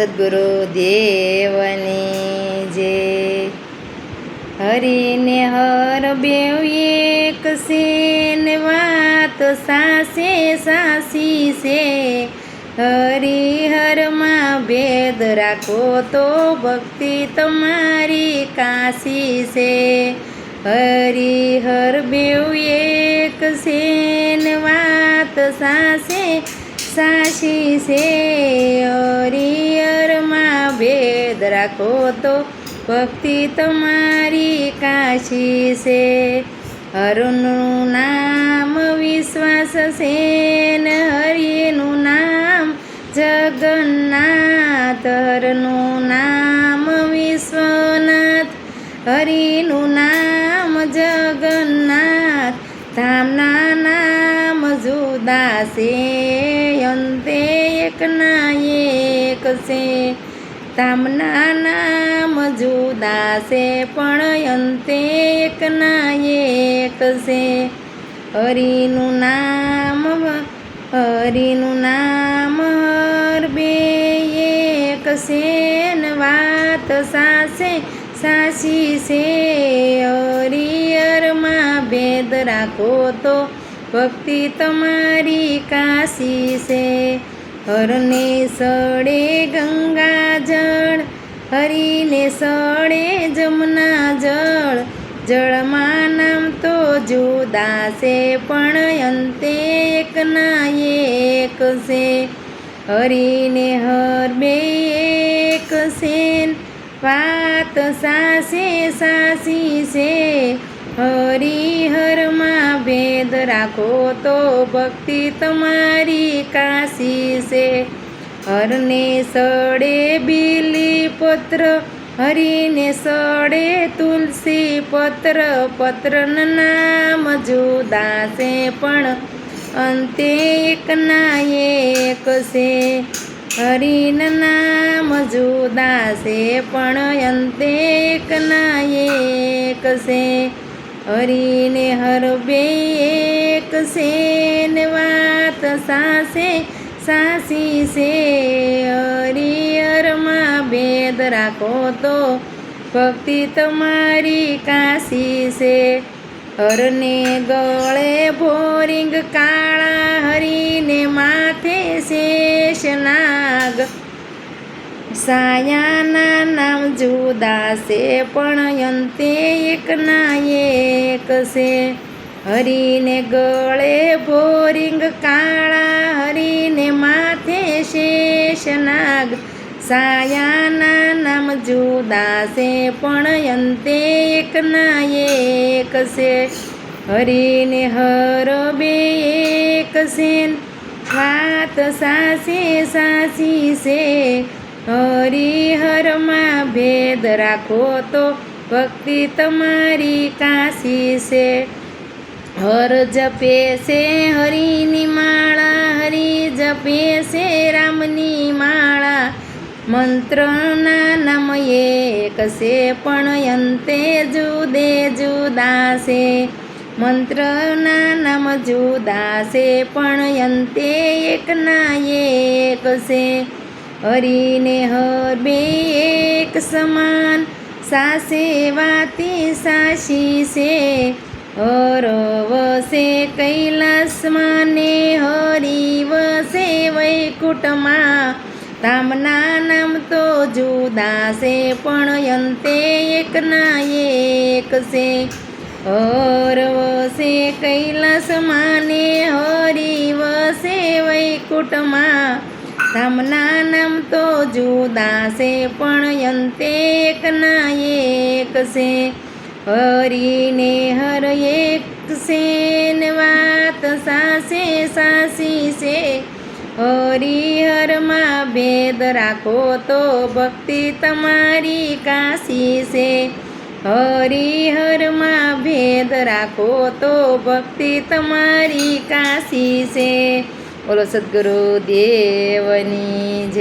સદગુરુ દેવની જે હરીને હર બેવ એક સેન વાત સાસે સાસી છે હરિહરમાં ભેદ રાખો તો ભક્તિ તમારી કાશી છે હરિહર બેવ એક સેન વાત સાસે સાસી છે ભેદ રાખો તો ભક્તિ તમારી કાશી છે. હરનું નામ વિશ્વાસ સેન હરિનું નામ જગન્નાથ. હરનું નામ વિશ્વનાથ. હરિનું નામ જગન્નાથ. ધામના નામ જુદા છે, અંતે એકના એક છે. ધામના નામ જુદા છે, પણ અંતે એકના એક છે. હરિનું નામ હરિનું નામ હર બે એક છે વાત સાસે સાસી છે. હરિયરમાં ભેદ રાખો તો ભક્તિ તમારી કાશી છે. હરને સડે ગંગા જળ, હરીને સડે જમના જળ. જળમાં નામ તો જુદા છે, પણ અંતે એકના એક છે. હરિને હર બે એક સેન વાત સાસે સાસી છે. હરિહરમાં ભેદ રાખો તો ભક્તિ તમારી કાશી છે હરને સડે બીલી પત્ર, હરિને સડે તુલસી પત્ર, પત્રન નામ જુદા છે પણ અંતે એકના એક છે. હરિના નામ જુદા છે પણ અંતે એકના એક છે. હરિને હર બે એક સેન વાત સાસે, સાસી છે હરિયરમાં ભેદ રાખો તો ભક્તિ તમારી કાશી છે હરને ગળે ભોરિંગ કાળા હરીને માથે શેષ નાગ સાયાના નામ જુદા છે, પણ અંતે એકના એક છે. હરીને ગળે ભોરિંગ કાળા, હરીને માથે શેષ નાગ. સાયાના નામ જુદા છે, પણ અંતે એકના એક છે. હરીને હર બે એક છે. વાત સાસી સાસી છે હરિહરમાં ભેદ રાખો તો ભક્તિ તમારી કાશી છે. હર જપે છે હરિની માળા, હરિ જપે છે રામની માળા. મંત્રના નામ એક છે પણ અંતે જુદે જુદા છે. મંત્રના નામ જુદા છે પણ અંતે એકના એક છે. હરિને હર બે એક સમાન, સાસે વાતી સાસી છે હર વસે કૈલાસમાં ને હરિ વસે વૈકુટમાં તામના નામ તો જુદા છે પણ અંતે એકના એક છે હર વસે કૈલાસમાં ને હરિ વસે વૈકુટમાં ધામના નામ તો જુદા છે, પણ અંતે એકના એક છે. હરિને હર એક છે ને વાત સાસે સાસી છે. હરિહરમાં ભેદ રાખો તો ભક્તિ તમારી કાશી છે. હરિહરમાં ભેદ રાખો તો ભક્તિ તમારી કાશી છે. બોલો સદગુરુ દેવની જય.